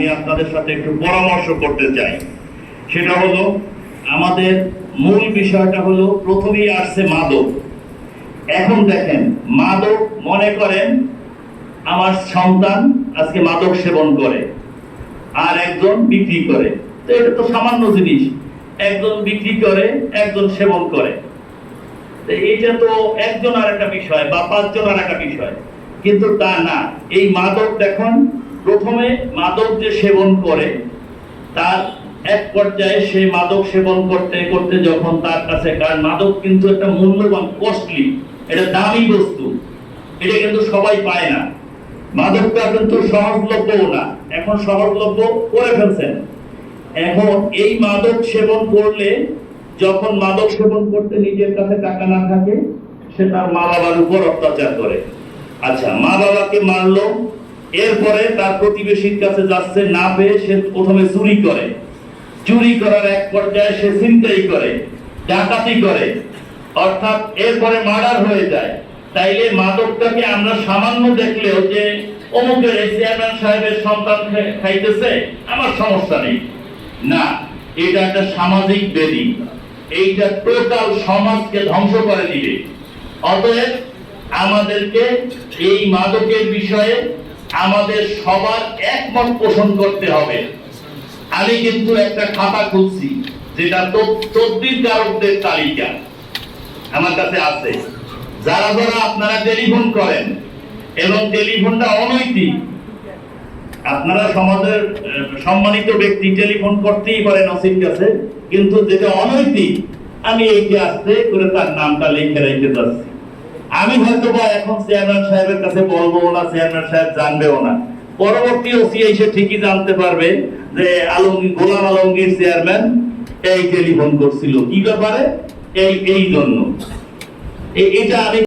আমি আপনাদের সাথে একটু পরামর্শ করতে চাই। সেটা হলো, আমাদের মূল বিষয়টা হলো, প্রথমেই আসছে মাদক। এখন দেখেন, মাদক মনে করেন আমার সন্তান আজকে মাদক সেবন করে আর একজন বিক্রি করে। তো এটা তো সামান্য জিনিস। একজন বিক্রি করে, একজন সেবন করে। তো এইটা তো একজন আর একটা বিষয় বা পাঁচজন আর একটা বিষয়। কিন্তু তা না। এই মাদক দেখুন প্রথমে মাদক যে সেবন করে, তার এক পর্যায়ে সেই মাদক সেবন করতে করতে যখন তার কাছে, কারণ মাদক কিন্তু একটা মূল্যবান কস্টলি এটা দামি বস্তু। এটা কিন্তু সবাই পায় না। মাদকটা কিন্তু সহজলভ্যও না। এখন সহজলভ্য করে ফেলছেন। এখন এই মাদক সেবন করলে, যখন মাদক সেবন করতে নিজের কাছে টাকা না থাকে, সে তার মা বাবার উপর অত্যাচার করে। আচ্ছা মা বাবাকে মারলো এরপরে তার প্রতিবেশীর কাছে যাচ্ছে, না পেয়ে সে প্রথমে চুরি করে। চুরি করার এক পর্যায়ে সে চিন্তাই করে, ডাকাতি করে। অর্থাৎ এরপরে মার্ডার হয়ে যায়। তাইলে মাদকটাকে আমরা সামান্য দেখলেও যে, অমুকের চেয়ারম্যান সাহেবের সন্তান খাইতেছে, আমার সমস্যা নেই। না, এটা একটা সামাজিক বেদি। এইটা টোটাল সমাজকে ধ্বংস করে দিবে। অতএব আমাদেরকে এই মাদকের বিষয়ে আমাদের সবার একমত পোষণ করতে হবে। আমি কিন্তু একটা খাতা খুলছি, যেটা তদ- তদ্বির কারকদের তালিকা। আমার কাছে আছে। যারা যারা আপনারা টেলিফোন করেন, এবং টেলিফোনটা অনৈতিক, আপনারা সমাজের সম্মানিত ব্যক্তি টেলিফোন করতেই পারেন অসির কাছে, কিন্তু যেটা অনৈতিক, আমি এইটি আসতে করে তার নামটা লিখে রেখে যাচ্ছি। আমি হয়তো বা এখন চেয়ারম্যান সাহেবের কাছে বলব না, চেয়ারম্যান সাহেব জানবেও না। পরবর্তী ওসি এসে ঠিকই জানতে পারবে যে আলমগীর গোলাম আলমগীর চেয়ারম্যান এই টেলিফোন করছিল। কি ব্যাপারে? এই এই জন্য। এটা আমি